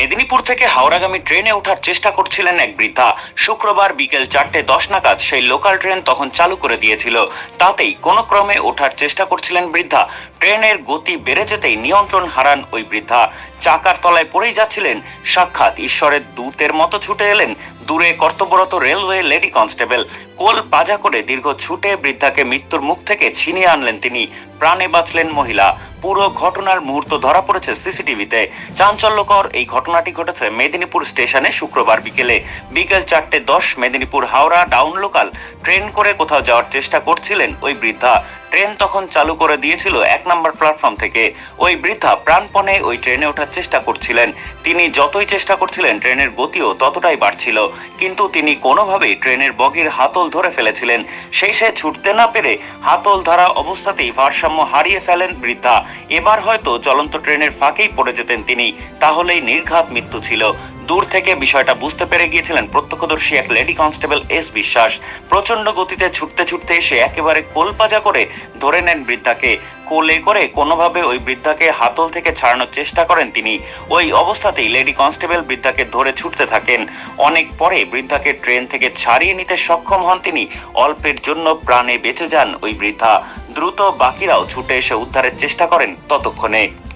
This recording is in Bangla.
মেদিনীপুর থেকে হাওড়াগামী ট্রেনে ওঠার চেষ্টা করছিলেন এক বৃদ্ধা। শুক্রবার বিকেল চারটে দশ নাগাদ সেই লোকাল ট্রেন তখন চালু করে দিয়েছিল। তাতেই কোনো ক্রমে ওঠার চেষ্টা করছিলেন বৃদ্ধা। ট্রেনের গতি বেড়ে যেতেই নিয়ন্ত্রণ হারান ওই বৃদ্ধা। চাকার তলায় পড়েই যাচ্ছিলেন। সাক্ষাৎ ঈশ্বরের দূতের মতো ছুটে এলেন দূরে কর্তব্যরত রেলওয়ে লেডি কনস্টেবল কোল পাজা করে দীর্ঘ ছুটে বৃদ্ধাকে মৃত্যুর মুখ থেকে ছিনিয়ে আনলেন তিনি। প্রাণে বাঁচলেন মহিলা। পুরো ঘটনার মুহূর্ত ধরা পড়েছে সিসিটিভিতে। চাঞ্চল্যকর এই ঘটনাটি ঘটেছে মেদিনীপুর স্টেশনে শুক্রবার বিকেলে। বিকেল চারটে দশ Medinipur Howrah down local train করে কোথাও যাওয়ার চেষ্টা করছিলেন ওই বৃদ্ধা। ট্রেন তখন চালু করে দিয়েছিল এক নম্বর প্ল্যাটফর্ম থেকে। ওই বৃদ্ধা প্রাণপণে ওই ট্রেনে ওঠার চেষ্টা করছিলেন। তিনি যতই চেষ্টা করছিলেন, ট্রেনের গতিও ততটাই বাড়ছিল। কিন্তু তিনি কোনোভাবেই ট্রেনের বগির হাতল ধরে ফেলেছিলেন। সেই সে ছুটতে না পেরে হাতল ধরা অবস্থাতেই ভারসাম্য হারিয়ে ফেলেন বৃদ্ধা। এবার হয়তো চলন্ত ট্রেনের ফাঁকেই পড়ে যেতেন তিনি। তাহলেই নির্ঘাত মৃত্যু ছিল। দূর থেকে বিষয়টা বুঝতে পেরে গিয়েছিলেন প্রত্যক্ষদর্শী এক লেডি কনস্টেবল এস বিশ্বাস। প্রচণ্ড গতিতে ছুটতে ছুটতে এসে একেবারে কোলপাজা করে ধরে নেন বৃদ্ধাকে। কোলে করে কোনোভাবে ওই বৃদ্ধাকে হাতল থেকে ছাড়ানোর চেষ্টা করেন তিনি। ওই অবস্থাতেই লেডি কনস্টেবল বৃদ্ধাকে ধরে ছুটতে থাকেন। অনেক পরে বৃদ্ধাকে ট্রেন থেকে ছাড়িয়ে নিতে সক্ষম হন তিনি। অল্পের জন্য প্রাণে বেঁচে যান ওই বৃদ্ধা। দ্রুত বাকিরাও ছুটে এসে উদ্ধারের চেষ্টা করেন ততক্ষণে।